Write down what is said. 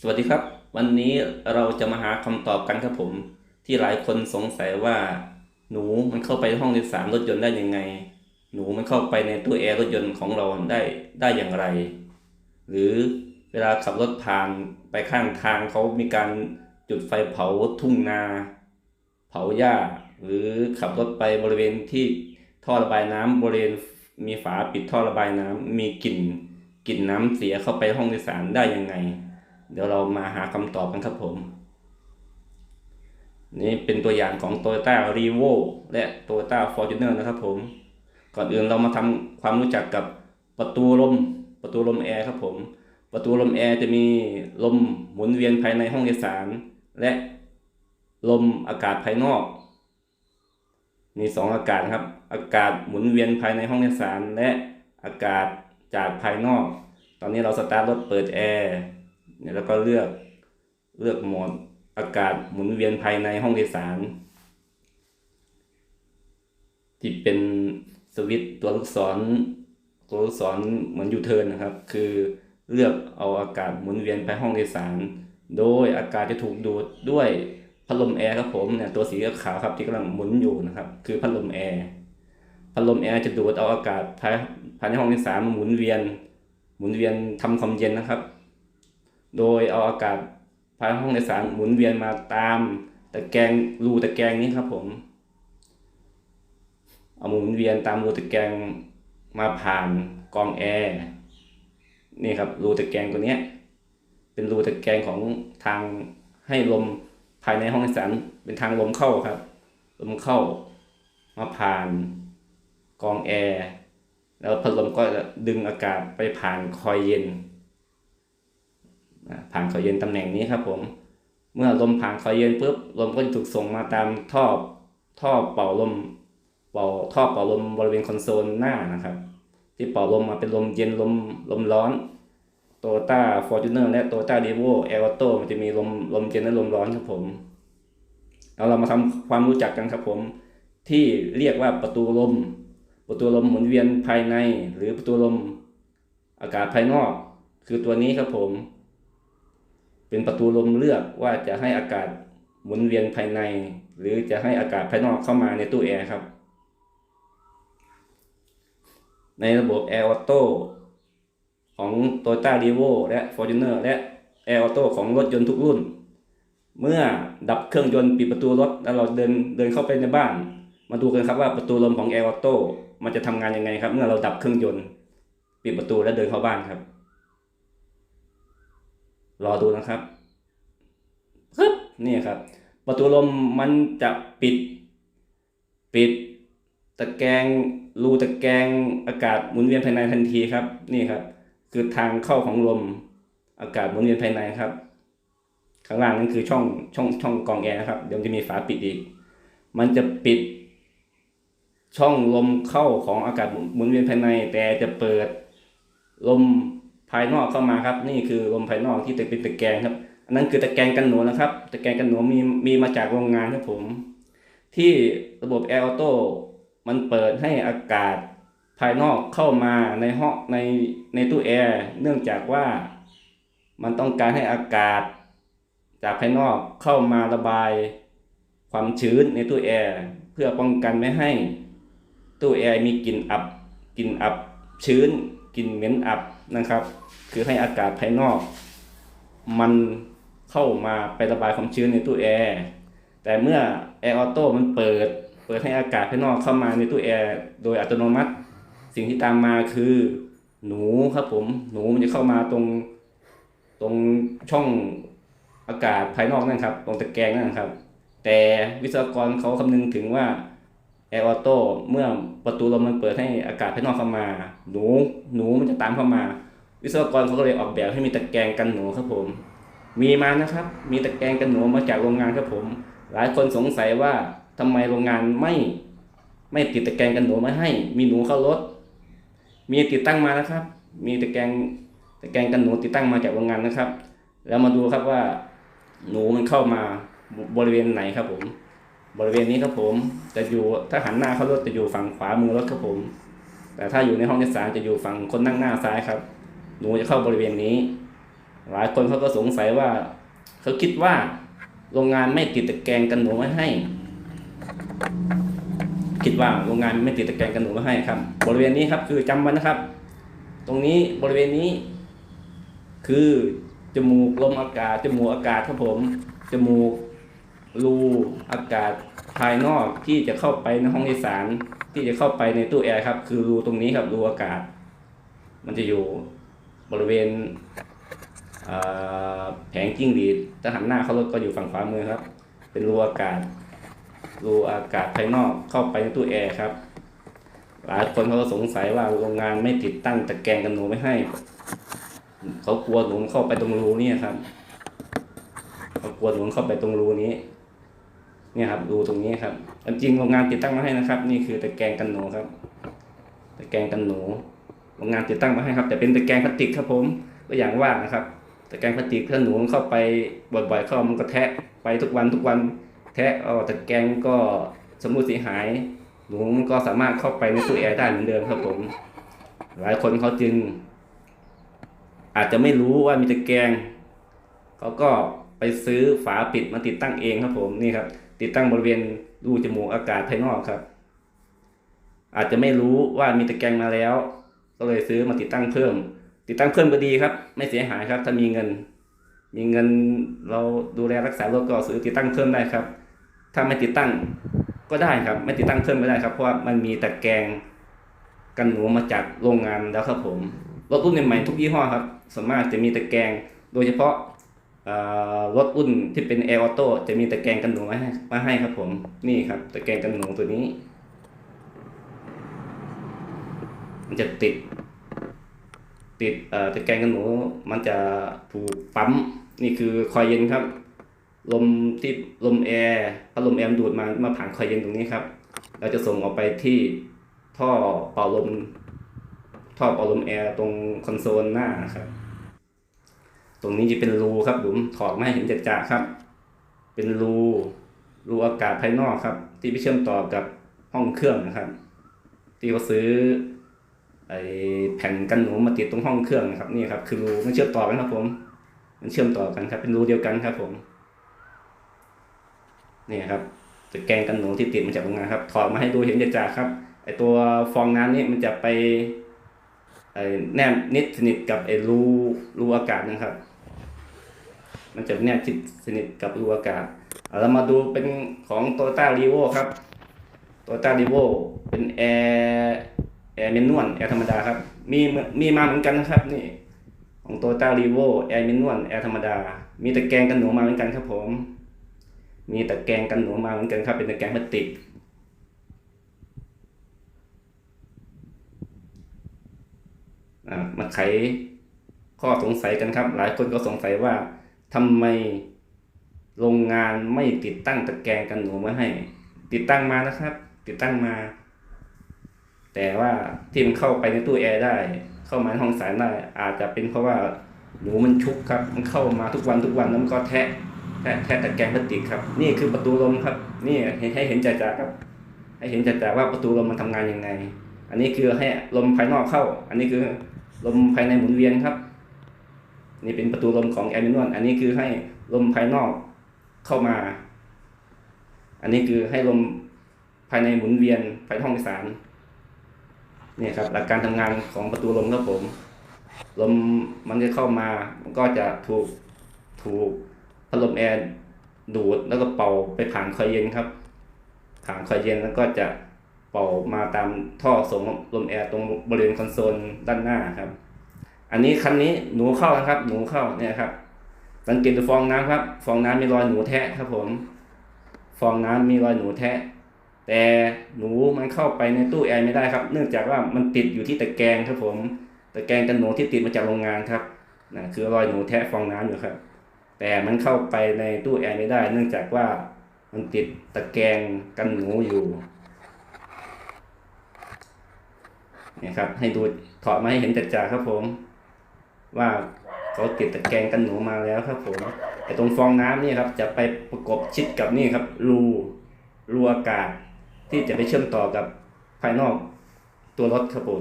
สวัสดีครับ วันนี้เราจะมาหาคำตอบกันครับผม ที่หลายคนสงสัยว่า หนูมันเข้าไปห้องโดยสารรถยนต์ได้ยังไง หนูมันเข้าไปในตู้แอร์รถยนต์ของเราได้ได้อย่างไร หรือเวลาขับรถผ่านไปข้างทางเขามีการจุดไฟเผาทุ่งนา เผาหญ้า หรือขับรถไปบริเวณที่ท่อระบายน้ำบริเวณมีฝาปิดท่อระบายน้ำมีกลิ่นกลิ่นน้ำเสียเข้าไปห้องโดยสารได้ยังไง เดี๋ยวเรามาหาคำตอบกันครับผม นี่เป็นตัวอย่างของ Toyota r e v o และ Toyota Fortuner นะครับผม ก่อนอื่นเรามาทำความรู้จักกับประตูลม ประตูลมแอร์ครับผม ประตูลมแอร์จะมีลมหมุนเวียนภายในห้องโดยสาร และลมอากาศภายนอกมีสองอากาศครับ อากาศหมุนเวียนภายในห้องโดยสาร และอากาศจากภายนอก ตอนนี้เราสตาร์ทรถเปิดแอร์ เนี่ยแล้วก็เลือกเลือกโหมดอากาศหมุนเวียนภายในห้องโดยสารที่เป็นสวิตตัวลูกศร ตัวลูกศรเหมือนยูเทิร์นนะครับ คือเลือกเอาอากาศหมุนเวียนไปห้องโดยสาร โดยอากาศจะถูกดูดด้วยพัดลมแอร์ครับผมเนี่ยตัวสีขาวครับที่กำลังหมุนอยู่นะครับ คือพัดลมแอร์พัดลมแอร์จะดูดเอาอากาศภายภายในห้องโดยสารมาหมุนเวียน หมุนเวียนทำความเย็นนะครับ โดยเอาอากาศภายในห้องโดยสารหมุนเวียนมาตามตะแกรงรูตะแกรงนี้ครับผมเอาหมุนเวียนตามรูตะแกรงมาผ่านกองแอร์นี่ครับรูตะแกรงตัวนี้เป็นรูตะแกรงของทางให้ลมภายในห้องโดยสารเป็นทางลมเข้าครับลมเข้ามาผ่านกองแอร์แล้วพัดลมก็จะดึงอากาศไปผ่านคอยเย็น ผ่านคอยเย็นตำแหน่งนี้ครับผมเมื่อลมผ่านคอยเย็นปุ๊บลมก็จะถูกส่งมาตามท่อท่อเป่าลมเป่าท่อเป่าลมบริเวณคอนโซลหน้านะครับ ที่เป่าลมมาเป็นลมเย็นลมลมร้อนโตต้าฟอร์จูเนอร์และโตต้าเดีโวเอลโตมันจะมีลมลมเย็นและลมร้อนครับผมเอาเรามาทำความรู้จักกันครับผม ที่เรียกว่าประตูลม ประตูลมหมุนเวียนภายใน หรือประตูลมอากาศภายนอก คือตัวนี้ครับผม เป็นประตูลมเลือกว่าจะให้อากาศหมุนเวียนภายใน หรือจะให้อากาศภายนอกเข้ามาในตู้แอร์ครับ ในระบบ Air Auto ของ Toyota r e v o และ Fortuner และ Air Auto ของรถยนต์ทุกรุ่น เมื่อดับเครื่องยนต์ปิดประตูรถแล้วเราเดินเดินเข้าไปในบ้าน มาดูกันครับว่าประตูลมของ Air Auto มันจะทำงานยังไงครับ เมื่อเราดับเครื่องยนต์ ปิดประตูแล้วเดินเข้าบ้านครับ รอดูนะครับปึ๊บนี่ครับ ประตูลมมันจะปิด ปิด ตะแกรงรูตะแกรงอากาศหมุนเวียนภายในทันทีครับ นี่ครับ คือทางเข้าของลมอากาศหมุนเวียนภายในครับ ข้างล่างนั่นคือช่องช่องช่องกรองแอร์นะครับ เดี๋ยวมันจะมีฝาปิดอีก มันจะปิด ช่องลมเข้าของอากาศหมุนเวียนภายใน แต่จะเปิดลม ภายนอกเข้ามาครับ นี่คือลมภายนอกที่เป็นตะแกรงครับ อันนั้นคือตะแกรงกันหนูนะครับ ตะแกรงกันหนูมีมีมาจากโรงงานครับผม ที่ระบบ Air Auto มันเปิดให้อากาศภายนอกเข้ามาในห้องในในตู้แอร์เนื่องจากว่ามันต้องการให้อากาศ จากภายนอกเข้ามาระบายความชื้นในตู้แอร์เพื่อป้องกันไม่ให้ตู้แอร์มีกลิ่นอับกลิ่นอับชื้นกลิ่นเหม็นอับ นะครับ คือให้อากาศภายนอก มันเข้ามาไประบายความชื้นในตู้แอร์แต่เมื่อแอร์ออโต้มันเปิด เปิดให้อากาศภายนอกเข้ามาในตู้แอร์โดยอัตโนมัติ สิ่งที่ตามมาคือหนูครับผมหนูมันจะเข้ามาตรงตรงช่องอากาศภายนอกนั่นครับ ตรงตะแกรงนั่นครับ แต่วิศวกรเขาคำนึงถึงว่า แอร์ออโต้เมื่อประตูลมมันเปิดให้อากาศภายนอกเข้ามา หนูหนูมันจะตามเข้ามา วิศวกรเขาก็เลยออกแบบให้มีตะแกรงกันหนูครับผม มีมานะครับ มีตะแกรงกันหนูมาจากโรงงานครับผม หลายคนสงสัยว่าทำไมโรงงานไม่ ไม่ติดตะแกรงกันหนูมาให้ มีหนูเข้ารถ มีติดตั้งมานะครับ มีตะแกรงตะแกรงกันหนูติดตั้งมาจากโรงงานนะครับ แล้วมาดูครับว่าหนูมันเข้ามาบริเวณไหนครับผม บริเวณนี้ครับผมจะอยู่ถ้าหันหน้าเข้ารถจะอยู่ฝั่งขวามือรถครับผม แต่ถ้าอยู่ในห้องโดยสารจะอยู่ฝั่งคนนั่งหน้าซ้ายครับ หนูจะเข้าบริเวณนี้ หลายคนเขาก็สงสัยว่า เขาคิดว่าโรงงานไม่ติดตะแกรงกันหนูไว้ให้ คิดว่าโรงงานไม่ติดตะแกรงกันหนูไว้ให้ครับ บริเวณนี้ครับคือจำไว้นะครับ ตรงนี้บริเวณนี้ คือจมูกลมอากาศจมูกอากาศครับผมจมูก รูอากาศภายนอกที่จะเข้าไปในห้องโดยสาร ที่จะเข้าไปในตู้แอร์ครับ คือรูตรงนี้ครับรูอากาศ มันจะอยู่บริเวณเแผงจิ้งหรีดถ้าหันหน้าเข้ารถก็อยู่ฝั่งขวามือครับ เป็นรูอากาศ รูอากาศภายนอกเข้าไปในตู้แอร์ครับ หลายคนเขาก็สงสัยว่าโรงงานไม่ติดตั้งตะแกรงกันหนูไม่ให้ เขากลัวหนูเข้าไปตรงรูนี่ครับเขากลัวหนูเข้าไปตรงรูนี้ เนี่ยครับรูตรงนี้ครับอันจริงโรงงานติดตั้งมาให้นะครับ นี่คือตะแกรงกันหนูครับ ตะแกรงกันหนูโรงงานติดตั้งมาให้ครับ แต่เป็นตะแกรงพลาสติกครับผมก็อย่างว่านะครับตะแกรงพลาสติกถ้าหนูมันเข้าไปบ่อยๆเข้ามันก็แทะไปทุกวันทุกวันแทะเอาตะแกรงก็สมมุติเสียหาย หนูมันก็สามารถเข้าไปในตู้แอร์ได้เหมือนเดิมครับผม หลายคนเขาจึง อาจจะไม่รู้ว่ามีตะแกรงเขาก็ไปซื้อฝาปิดมาติดตั้งเองครับผมนี่ครับ ติดตั้งบริเวณรูจมูกอากาศภายนอกครับ อาจจะไม่รู้ว่ามีตะแกรงมาแล้ว ก็เลยซื้อมาติดตั้งเพิ่ม ติดตั้งเพิ่มก็ดีครับ ไม่เสียหายครับ ถ้ามีเงิน มีเงินเราดูแลรักษารถก็ซื้อติดตั้งเพิ่มได้ครับ ถ้าไม่ติดตั้งก็ได้ครับ ไม่ติดตั้งเพิ่มไม่ได้ครับ เพราะว่ามันมีตะแกรงกันหนูมาจากโรงงานแล้วครับผมรถรุ่นใหม่ๆทุกยี่ห้อครับส่วนมากจะมีตะแกรงโดยเฉพาะ รถรุ่นที่เป็นแอร์ออโต้จะมีตะแกรงกันหนูมาให้มาให้ครับผมนี่ครับตะแกรงกันหนูตัวนี้ มันจะติด ติดอ่อตะแกรงกันหนูมันจะถูกปั๊มนี่คือคอยเย็นครับ ลมที่ลมแอร์พัดลมแอร์ดูดมามาผ่านคอยเย็นตรงนี้ครับ เราจะส่งออกไปที่ท่อเป่าลมท่อเป่าลมแอร์ตรงคอนโซลหน้าครับ ตรงนี้จะเป็นรูครับผมถอดมาให้เห็นจัดๆครับ เป็นรูรูอากาศภายนอกครับ ที่ไปเชื่อมต่อกับห้องเครื่องนะครับ ที่เขาซื้อไอแผ่นกันหนูมาติดตรงห้องเครื่องนะครับนี่ครับ คือรูมันเชื่อมต่อกันครับ ผม มันเชื่อมต่อกันครับ เป็นรูเดียวกันครับ ผมนี่ครับตะแกรงกันหนูที่ติดมาจากโรงงานครับ ถอดมาให้ดูเห็นจัดจ่าครับไอตัวฟองน้ำนี่มันจะไปไอแนบนิดสนิทกับไอรูรูอากาศนะครับ มันจะแนบชิดสนิทกับรูอากาศเรามาดูเป็นของโตต้ารีโวครับโตต้ารีโวเป็นแอร์แอร์เมนวลแอร์ธรรมดาครับ มีมีมาเหมือนกันนะครับนี่ของโตต้ารีโวแอร์เมนวลแอร์ธรรมดา มีตะแกรงกันหนูมาเหมือนกันครับผม มีตะแกรงกันหนูมาเหมือนกันครับ เป็นตะแกรงพลาสติกอ่ามาไขข้อสงสัยกันครับ หลายคนก็สงสัยว่า ทำไมโรงงานไม่ติดตั้งตะแกรงกันหนูมาให้ ติดตั้งมานะครับ ติดตั้งมา แต่ว่าที่มันเข้าไปในตู้แอร์ได้ เข้ามาในห้องสารได้ อาจจะเป็นเพราะว่าหนูมันชุกครับ มันเข้ามาทุกวันทุกวันแล้วมันก็แทะแทะแทะตะแกรงพลาสติกครับ นี่คือประตูลมครับ นี่ให้เห็นจ่าๆครับ ให้เห็นจ่าๆว่าประตูลมมันทำงานยังไง อันนี้คือให้ลมภายนอกเข้า อันนี้คือลมภายในหมุนเวียนครับ นี่เป็นประตูลมของแอร์มินวลอันนี้คือให้ลมภายนอกเข้ามา อันนี้คือให้ลมภายในหมุนเวียนภายในห้องสารนี่ครับหลักการทำงานของประตูลมครับผม ลมมันจะเข้ามา มันก็จะถูกถูกพัดลมแอร์ดูดแล้วก็เป่าไปผ่านคอยเย็นครับ ผ่านคอยเย็นแล้วก็จะเป่ามาตามท่อส่งลมแอร์ตรงบริเวณคอนโซลด้านหน้าครับ อันนี้คันนี้หนูเข้านะครับ หนูเข้าเนี่ยครับ สังเกตดูฟองน้ำครับ ฟองน้ำมีรอยหนูแทะครับผม ฟองน้ำมีรอยหนูแทะ แต่หนูมันเข้าไปในตู้แอร์ไม่ได้ครับ เนื่องจากว่ามันติดอยู่ที่ตะแกรงครับผม ตะแกรงกันหนูที่ติดมาจากโรงงานครับนะคือรอยหนูแทะฟองน้ำอยู่ครับ แต่มันเข้าไปในตู้แอร์ไม่ได้ เนื่องจากว่ามันติดตะแกรงกันหนูอยู่นี่ครับให้ดูถอดมาให้เห็นจัดๆครับผม ว่าเขาติดตะแกรงกันหนูมาแล้วครับผมไอ้ตรงฟองน้ำนี่ครับจะไปประกบชิดกับนี่ครับรูรูอากาศที่จะไปเชื่อมต่อกับภายนอกตัวรถครับผม